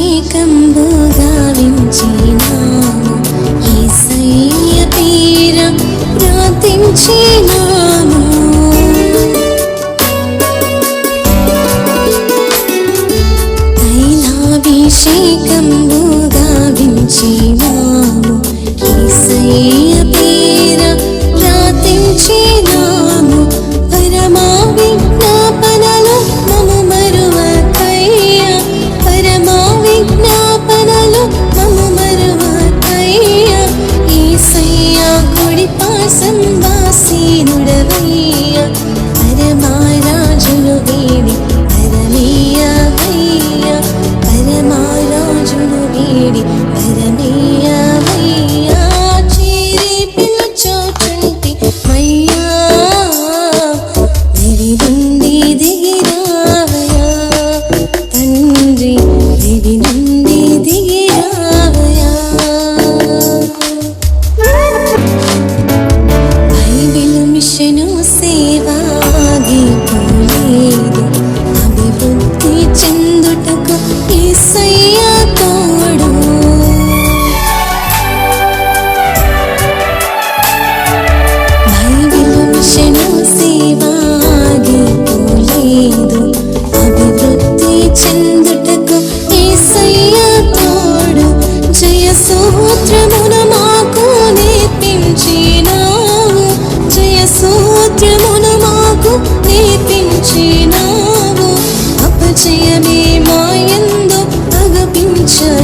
అభిషేకంబుగా వించినాము ఏసయ్య తీరం ప్రార్థించినాము. తైలాభిషేక ಸೇವಾ Trời